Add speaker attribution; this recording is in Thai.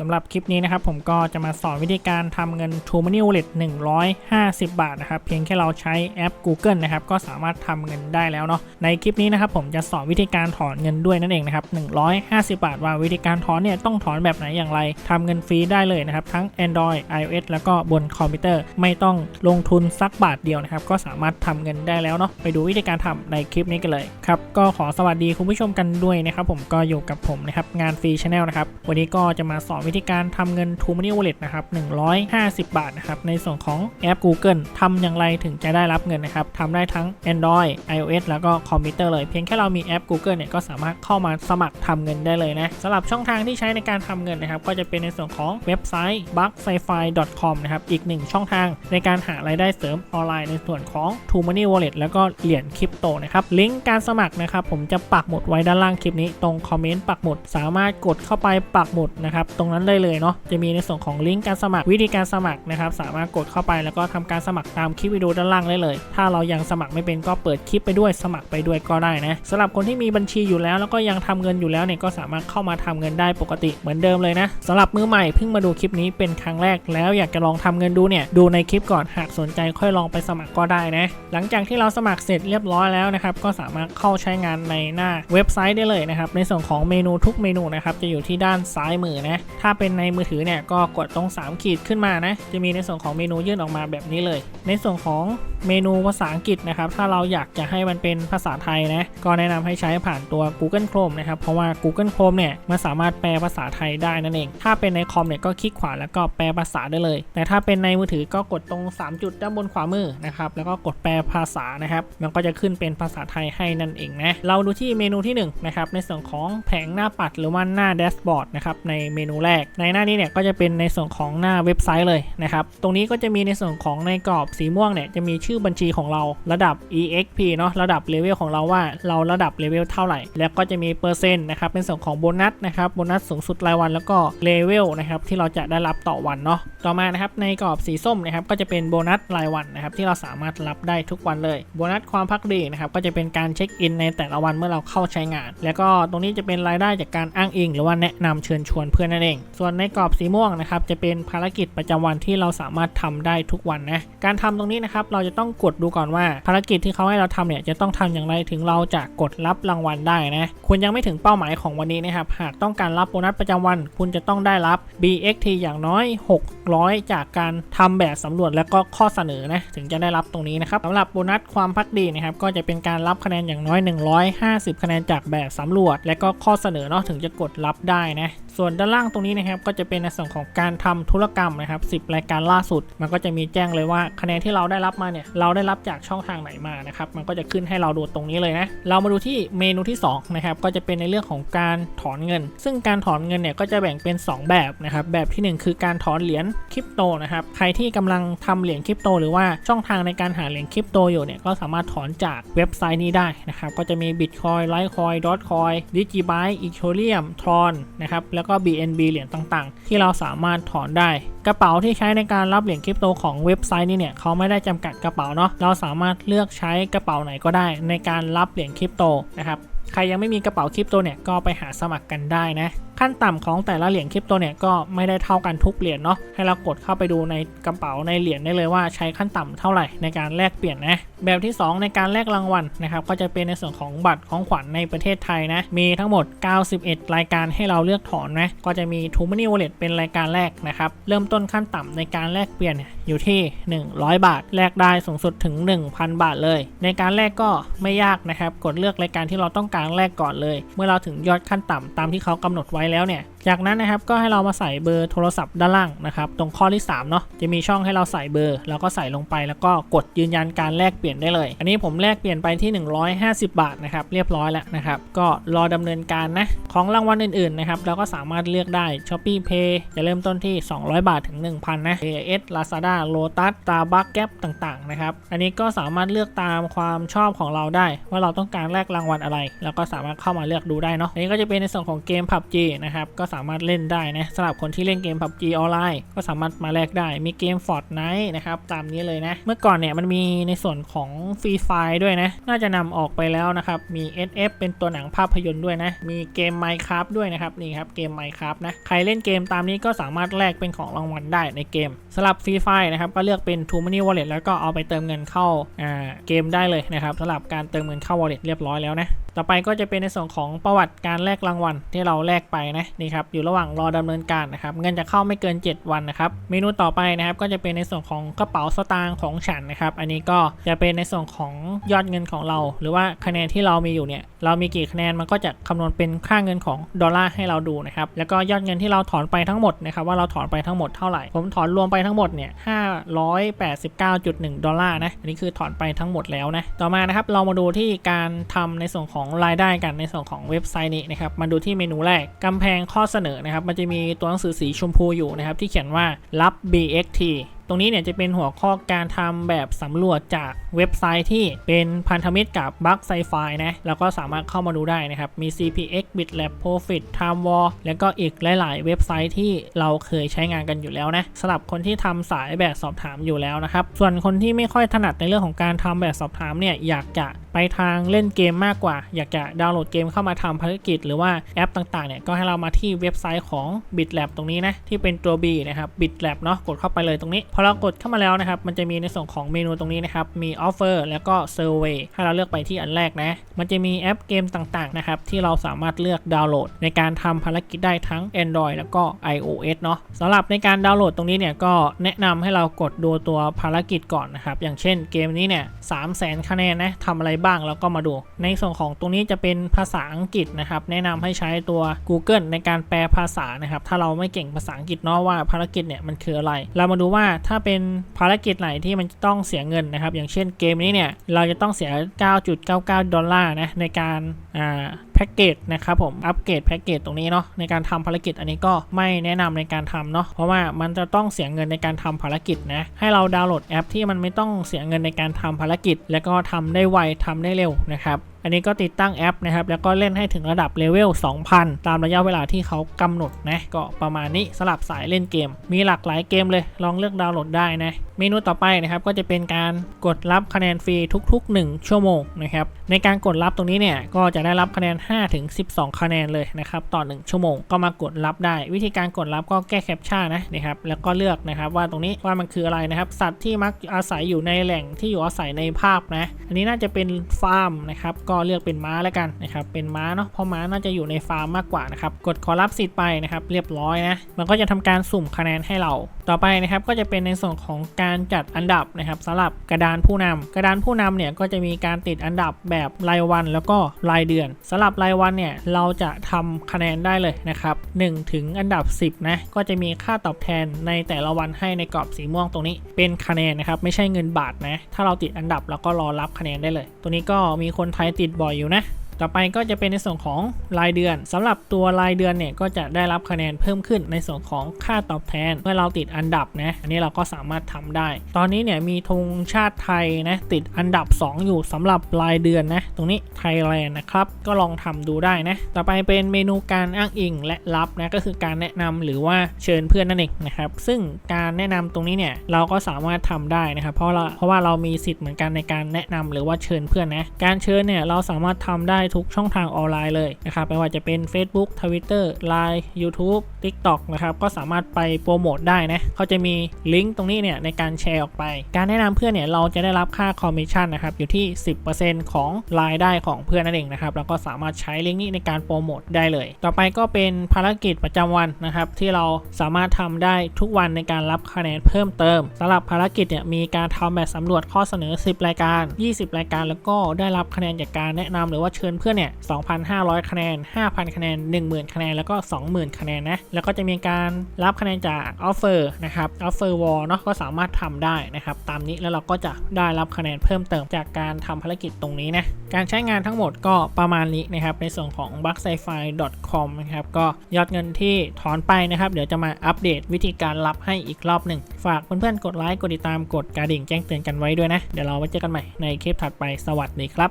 Speaker 1: สำหรับคลิปนี้นะครับผมก็จะมาสอนวิธีการทำเงิน True Money Wallet 150 บาทนะครับเพียงแค่เราใช้แอป Google นะครับก็สามารถทำเงินได้แล้วเนาะในคลิปนี้นะครับผมจะสอนวิธีการถอนเงินด้วยนั่นเองนะครับ150 บาท ว่าวิธีการถอนเนี่ยต้องถอนแบบไหนอย่างไรทำเงินฟรีได้เลยนะครับทั้ง Android iOS แล้วก็บนคอมพิวเตอร์ไม่ต้องลงทุนสักบาทเดียวนะครับก็สามารถทำเงินได้แล้วเนาะไปดูวิธีการทำในคลิปนี้กันเลยครับก็ขอสวัสดีคุณผู้ชมกันด้วยนะครับผมก็อยู่กับผมนะครับงานฟรีชาแนลนะครับวันนี้ก็จะมาสอนวิธีการทำเงิน True Money Wallet นะครับ150 บาทนะครับในส่วนของแอป Google ทำอย่างไรถึงจะได้รับเงินนะครับทำได้ทั้ง Android iOS แล้วก็คอมพิวเตอร์เลย เพียงแค่เรามีแอป Google เนี่ยก็สามารถเข้ามาสมัครทำเงินได้เลยนะสำหรับช่องทางที่ใช้ในการทำเงินนะครับก็จะเป็นในส่วนของเว็บไซต์ b u g s c i f i c o m นะครับอีกหนึ่งช่องทางในการหารายได้เสริมออนไลน์ในส่วนของ True Money Wallet แล้วก็เหรียญคริปโตนะครับลิงก์การสมัครนะครับผมจะปักหมุดไว้ด้านล่างคลิปนี้ตรงคอมเมนต์ปักหมุดสามารถกดเข้าไปปักหมุดนะครับตรงนั้นได้เลยเนาะจะมีในส่วนของลิงก์การสมัครวิธีการสมัครนะครับสามารถกดเข้าไปแล้วก็ทำการสมัครตามคลิปวิดีโอด้านล่างได้เลย ถ้าเรายังสมัครไม่เป็นก็เปิดคลิปไปด้วยสมัครไปด้วยก็ได้นะสำหรับคนที่มีบัญชีอยู่แล้ว แล้วก็ยังทำเงินอยู่แล้วเนี่ยก็สามารถเข้ามาทำเงินได้ปกติเหมือนเดิมเลยนะสำหรับมือใหม่เพิ่งมาดูคลิปนี้เป็นครั้งแรก แล้วอยากจะลองทำเงินดูเนี่ยดูในคลิปก่อนหากสนใจค่อยลองไปสมัครก็ได้นะหลังจากที่เราสมัครเสร็จเรียบร้อยแล้วนะครับก็สามารถเข้าใช้งานในหน้าเว็บไซต์ได้เลยนะครับในส่วนของเมนูทุกเมนูนะครับจะอยู่ที่ด้านซ้ายมือนะถ้าเป็นในมือถือเนี่ยก็กดตรง 3 ขีดขึ้นมานะ จะมีในส่วนของเมนูยื่นออกมาแบบนี้เลย ในส่วนของเมนูภาษาอังกฤษนะครับ ถ้าเราอยากจะให้มันเป็นภาษาไทยนะ ก็แนะนำให้ใช้ผ่านตัว Google Chrome นะครับ เพราะว่า Google Chrome เนี่ยมันสามารถแปลภาษาไทยได้นั่นเอง ถ้าเป็นในคอมเนี่ยก็คลิกขวาแล้วก็แปลภาษาได้เลย แต่ถ้าเป็นในมือถือก็กดตรง 3 จุดด้านบนขวามือนะครับ แล้วก็กดแปลภาษานะครับ มันก็จะขึ้นเป็นภาษาไทยให้นั่นเองนะ เราดูที่เมนูที่1นะครับ ในส่วนของแผงหน้าปัดหรือว่าหน้าแดชบอร์ดนะครับ ในเมนูแรกในหน้านี้เนี่ยก็จะเป็นในส่วนของหน้าเว็บไซต์เลยนะครับ ตรงนี้ก็จะมีในส่วนของในกรอบสีม่วงเนี่ยจะมีชื่อบัญชีของเราระดับ exp เนาะระดับเลเวลของเราว่าเราระดับเลเวลเท่าไหร่ แล้วก็จะมีเปอร์เซ็นต์นะครับเป็นส่วนของโบนัสนะครับโบนัสสูงสุดรายวันแล้วก็เลเวลนะครับที่เราจะได้รับต่อวันเนาะต่อมานะครับในกรอบสีส้มนะครับก็จะเป็นโบนัสรายวันนะครับที่เราสามารถรับได้ทุกวันเลยโบนัสความพักดีนะครับก็จะเป็นการเช็คอินในแต่ละวันเมื่อเราเข้าใช้งาน แล้วก็ตรงนี้จะเป็นรายได้จากการอ้างอิง หรือว่าแนะนำเชิญชวนเพื่อนนั่นเองส่วนในกรอบสีม่วงนะครับจะเป็นภารกิจประจำวันที่เราสามารถทำได้ทุกวันนะการทำตรงนี้นะครับเราจะต้องกดดูก่อนว่าภารกิจที่เขาให้เราทำเนี่ยจะต้องทำอย่างไรถึงเราจะกดรับรางวัลได้นะคุณยังไม่ถึงเป้าหมายของวันนี้นะครับหากต้องการรับโบนัสประจำวัน คุณจะต้องได้รับ BXT อย่างน้อย 600 จากการทำแบบสำรวจและก็ข้อเสนอนะถึงจะได้รับตรงนี้นะครับสำหรับโบนัสความพักดีนะครับก็จะเป็นการรับคะแนนอย่างน้อย 150 คะแนนจากแบบสำรวจ และก็ข้อเสนอเนาะถึงจะกดรับได้นะส่วนด้านล่างตรงนี้นะครับก็จะเป็นในส่วนของการทำธุรกรรมนะครับ 10 รายการล่าสุด มันก็จะมีแจ้งเลยว่าคะแนนที่เราได้รับมาเนี่ยเราได้รับจากช่องทางไหนมานะครับมันก็จะขึ้นให้เราดูตรงนี้เลยนะเรามาดูที่เมนูที่2นะครับก็จะเป็นในเรื่องของการถอนเงิน ซึ่งการถอนเงินเนี่ยก็จะแบ่งเป็น 2 แบบนะครับแบบทีหนึ่1 คือการถอนเหรียญคริปโตนะครับใครที่กำลังทำเหรียญคริปโต หรือว่าช่องทางในการหาเหรียญคริปโตอยู่เนี่ยก็สามารถถอนจากเว็บไซต์นี้ได้นะครับก็จะมี Bitcoin Litecoin Dogecoin Digibyte Ethereum Tron นะครับแล้วก็ BNB เหรียญต่างๆ ที่เราสามารถถอนได้ กระเป๋าที่ใช้ในการรับเหรียญคริปโตของเว็บไซต์นี่เนี่ยเขาไม่ได้จำกัดกระเป๋าเนาะเราสามารถเลือกใช้กระเป๋าไหนก็ได้ ในการรับเหรียญคริปโตนะครับใครยังไม่มีกระเป๋าคริปโตเนี่ยก็ไปหาสมัครกันได้นะขั้นต่ำของแต่ละเหรียญคริปโตเนี่ยก็ไม่ได้เท่ากันทุกเหรียญเนาะให้เรากดเข้าไปดูในกระเป๋าในเหรียญได้เลยว่าใช้ขั้นต่ำเท่าไหร่ในการแลกเปลี่ยนนะแบบที่ 2 ในการแลกรางวัลนะครับก็จะเป็นในส่วนของบัตรของขวัญในประเทศไทยนะมีทั้งหมด 91 รายการให้เราเลือกถอนนะก็จะมี t o Money Wallet เป็นรายการแรกนะครับเริ่มต้นขั้นต่ำในการแลกเปลี่ยนอยู่ที่ 100 บาท แลกได้สูงสุดถึง 1,000 บาทเลย ในการแลกก็ไม่ยากนะครับกดเลือกรายการที่เราต้องการแลกก่อนเลย เมื่อเราถึงยอดขั้นต่ำตามที่เขากำหนดไว้แล้วเนี่ย จากนั้นนะครับก็ให้เรามาใส่เบอร์โทรศัพท์ด้านล่างนะครับ ตรงข้อที่3เนาะจะมีช่องให้เราใส่เบอร์แล้วก็ใส่ลงไปแล้วก็กดยืนยันการแลกเปลี่ยนได้เลย อันนี้ผมแลกเปลี่ยนไปที่ 150 บาทนะครับเรียบร้อยแล้วนะครับก็รอดำเนินการนะของรางวัลอื่นๆนะครับเราก็สามารถเลือกได้ s h o p e e Pay จะเริ่มต้นที่ 200 บาทถึง 1,000 นะ AS Lazada Lotus Starbucks Gap ต่างๆนะครับอันนี้ก็สามารถเลือกตามความชอบของเราได้ ว่าเราต้องการแลกรางวัลอะไร แล้วก็สามารถเข้ามาเลือกดูได้เนาะอันนี้ก็จะเป็นในส่วนของเกม PUBG นะครับ ก็สามารถเล่นได้นะสำหรับคนที่เล่นเกม PUBG ออนไลน์ก็สามารถมาแลกได้ มีเกม Fortnite นะครับ ตามนี้เลยนะ เมื่อก่อนเนี่ยมันมีในส่วนของฟรีไฟด้วยนะ น่าจะนำออกไปแล้วนะครับ มี SF เป็นตัวหนังภาพยนตร์ด้วยนะ มีเกม Minecraft ด้วยนะครับนี่ครับเกม Minecraft นะ ใครเล่นเกมตามนี้ก็สามารถแลกเป็นของรางวัลได้ในเกมสำหรับฟรีไฟนะครับก็เลือกเป็น True Money Wallet แล้วก็เอาไปเติมเงินเข้าเกมได้เลยนะครับสำหรับการเติมเงินเข้า Wallet เรียบร้อยแล้วนะ ต่อไปก็จะเป็นในส่วนของประวัติการแลกรางวัลที่เราแลกไปนะนี่ครับอยู่ระหว่างรอดำเนินการนะครับเงินจะเข้าไม่เกิน 7 วันนะครับเมนูต่อไปนะครับก็จะเป็นในส่วนของกระเป๋าสตางค์ของฉันนะครับอันนี้ก็จะเป็นในส่วนของยอดเงินของเรา หรือว่าคะแนนที่เรามีอยู่เนี่ยเรามีกี่คะแนนมันก็จะคำนวณเป็นค่าเงินของดอลลาร์ให้เราดูนะครับแล้วก็ยอดเงินที่เราถอนไปทั้งหมดนะครับว่าเราถอนไปทั้งหมดเท่าไหร่ ผมถอนรวมไปทั้งหมดเนี่ย589.1 ดอลลาร์นะอันนี้คือถอนไปทั้งหมดแล้วนะต่อมานะครับเรามาดูที่การทำในส่วนของของรายได้กันในส่วนของเว็บไซต์นี้นะครับมาดูที่เมนูแรกกำแพงข้อเสนอนะครับมันจะมีตัวหนังสือสีชมพูอยู่นะครับที่เขียนว่ารับ BXT ตรงนี้เนี่ยจะเป็นหัวข้อการทำแบบสำรวจจากเว็บไซต์ที่เป็นพันธมิตรกับบัคไซไฟนะแล้วก็สามารถเข้ามาดูได้นะครับ มี CPX BitLab Profit Time War แล้วก็อีกหลาย ๆ เว็บไซต์ที่เราเคยใช้งานกันอยู่แล้วนะสำหรับคนที่ทำสายแบบสอบถามอยู่แล้วนะครับ ส่วนคนที่ไม่ค่อยถนัดในเรื่องของการทำแบบสอบถามเนี่ยอยากจะไปทางเล่นเกมมากกว่า อยากจะดาวน์โหลดเกมเข้ามาทำภารกิจ หรือว่าแอปต่างๆเนี่ยก็ให้เรามาที่เว็บไซต์ของ BitLab ตรงนี้นะที่เป็นตัว B นะครับ BitLab เนาะกดเข้าไปเลยตรงนี้พอเรากดเข้ามาแล้วนะครับมันจะมีในส่วนของเมนูตรงนี้นะครับมี Offer แล้วก็ Survey ให้เราเลือกไปที่อันแรกนะมันจะมีแอปเกมต่างๆนะครับที่เราสามารถเลือกดาวน์โหลด ในการทำภารกิจได้ทั้ง Android แล้วก็ iOS เนาะสำหรับในการดาวน์โหลดตรงนี้เนี่ยก็แนะนำให้เรากดดูตัวภารกิจก่อนนะครับอย่างเช่นเกมนี้เนี่ย3 0 0 0 0 0คะแนนนะทำอะไรบ้างแล้วก็มาดู ในส่วนของตรงนี้จะเป็นภาษาอังกฤษนะครับ แนะนำให้ใช้ตัว Google ในการแปลภาษานะครับ ถ้าเราไม่เก่งภาษาอังกฤษเนาะว่าภารกิจเนี่ยมันคืออะไร เรามาดูว่าถ้าเป็นภารกิจไหนที่มันต้องเสียเงินนะครับ อย่างเช่นเกมนี้เนี่ยเราจะต้องเสีย 9.99 ดอลลาร์นะในการอ่า พ็กเกจนะครับผมอัปเกรดแพ็กเกจตรงนี้เนาะในการทำภารกิจอันนี้ก็ไม่แนะนำในการทำเนาะเพราะว่ามันจะต้องเสียเงินในการทำภารกิจนะให้เราดาวน์โหลดแอปที่มันไม่ต้องเสียเงินในการทำภารกิจ แล้วก็ทำได้ไวทำได้เร็วนะครับ อันนี้ก็ติดตั้งแอปนะครับ แล้วก็เล่นให้ถึงระดับเลเวล 2,000 ตามระยะเวลาที่เขากำหนดนะ ก็ประมาณนี้สลับสายเล่นเกม มีหลากหลายเกมเลย ลองเลือกดาวน์โหลดได้นะ เมนูต่อไปนะครับ ก็จะเป็นการกดรับคะแนนฟรีทุก ๆ 1 ชั่วโมงนะครับ ในการกดรับตรงนี้เนี่ย ก็จะได้รับคะแนน 5-12 คะแนนเลยนะครับต่อ 1 ชั่วโมง ก็มากดรับได้ วิธีการกดรับก็แก้แคปชั่นนะนะครับ แล้วก็เลือกนะครับว่าตรงนี้ว่ามันคืออะไรนะครับ สัตว์ที่มักอาศัยอยู่ในแหล่งที่อยู่อาศัยในภาพนะ อันนี้น่าจะเป็นฟาร์มนะครับก็็เลือกเป็นม้าแล้วกันนะครับเป็นม้าเนาะเพราะม้าน่าจะอยู่ในฟาร์มมากกว่านะครับกดขอรับสิทธิ์ไปนะครับเรียบร้อยนะมันก็จะทำการสุ่มคะแนนให้เราต่อไปนะครับก็จะเป็นในส่วนของการจัดอันดับนะครับสำหรับกระดานผู้นำกระดานผู้นำเนี่ยก็จะมีการติดอันดับแบบรายวันแล้วก็รายเดือนสำหรับรายวันเนี่ยเราจะทำคะแนนได้เลยนะครับ1ถึงอันดับ 10นะก็จะมีค่าตอบแทนในแต่ละวันให้ในกรอบสีม่วงตรงนี้ เป็นคะแนนนะครับไม่ใช่เงินบาทนะถ้าเราติดอันดับเราก็รอรับคะแนนได้เลย ตัวนี้ก็มีคนไทยติดบ่อยอยู่นะ ต่อไปก็จะเป็นในส่วนของรายเดือนสำหรับตัวรายเดือนเนี่ยก็จะได้รับคะแนนเพิ่มขึ้นในส่วนของค่าตอบแทน เมื่อเราติดอันดับนะอันนี้เราก็สามารถทำได้ ตอนนี้เนี่ยมีธงชาติไทยนะติดอันดับ 2 อยู่สำหรับรายเดือนนะตรงนี้ไทยแลนด์นะครับก็ลองทำดูได้นะต่อไปเป็นเมนูการอ้างอิงและรับนะก็คือการแนะนำหรือว่าเชิญเพื่อนนั่นเองนะครับซึ่งการแนะนำตรงนี้เนี่ยเราก็สามารถทำได้นะครับเพราะเราเพราะว่าเรามีสิทธิ์เหมือนกันในการแนะนำหรือว่าเชิญเพื่อนนะการเชิญเนี่ยเราสามารถทำได้ทุกช่องทางออนไลน์เลยนะครับไม่ว่าจะเป็น Facebook Twitter Line YouTube TikTok นะครับก็สามารถไปโปรโมทได้นะเขาจะมีลิงก์ตรงนี้เนี่ยในการแชร์ออกไป การแนะนำเพื่อนเนี่ยเราจะได้รับค่าคอมมิชชั่นนะครับอยู่ที่ 10%ของรายได้ของเพื่อนนั่นเองนะครับเราก็สามารถใช้ลิงก์นี้ในการโปรโมทได้เลย ต่อไปก็เป็นภารกิจประจำวันนะครับที่เราสามารถทำได้ทุกวันในการรับคะแนนเพิ่มเติมสำหรับภารกิจเนี่ยมีการทำแบบสำรวจข้อเสนอ 10 รายการ 20 รายการ แล้วก็ได้รับคะแนนจากการแนะนำหรือว่าเชิญเพื่อนเนี่ย 2,500 คะแนน 5,000 คะแนน 10,000 คะแนน แล้วก็ 20,000 คะแนนนะ แล้วก็จะมีการรับคะแนนจาก Offer นะครับ Offer Wall เนาะ ก็สามารถทำได้นะครับ ตามนี้แล้วเราก็จะได้รับคะแนนเพิ่มเติมจากการทำภารกิจตรงนี้นะ การใช้งานทั้งหมดก็ประมาณนี้นะครับ ในส่วนของ b u g s c i f i com นะครับ ก็ยอดเงินที่ถอนไปนะครับ เดี๋ยวจะมาอัปเดตวิธีการรับให้อีกรอบหนึ่ง ฝากเพื่อนๆ กดไลค์ กดติดตาม กดกระดิ่งแจ้งเตือนกันไว้ด้วยนะ เดี๋ยวเราไว้เจอกันใหม่ในคลิปถัดไป สวัสดีครับ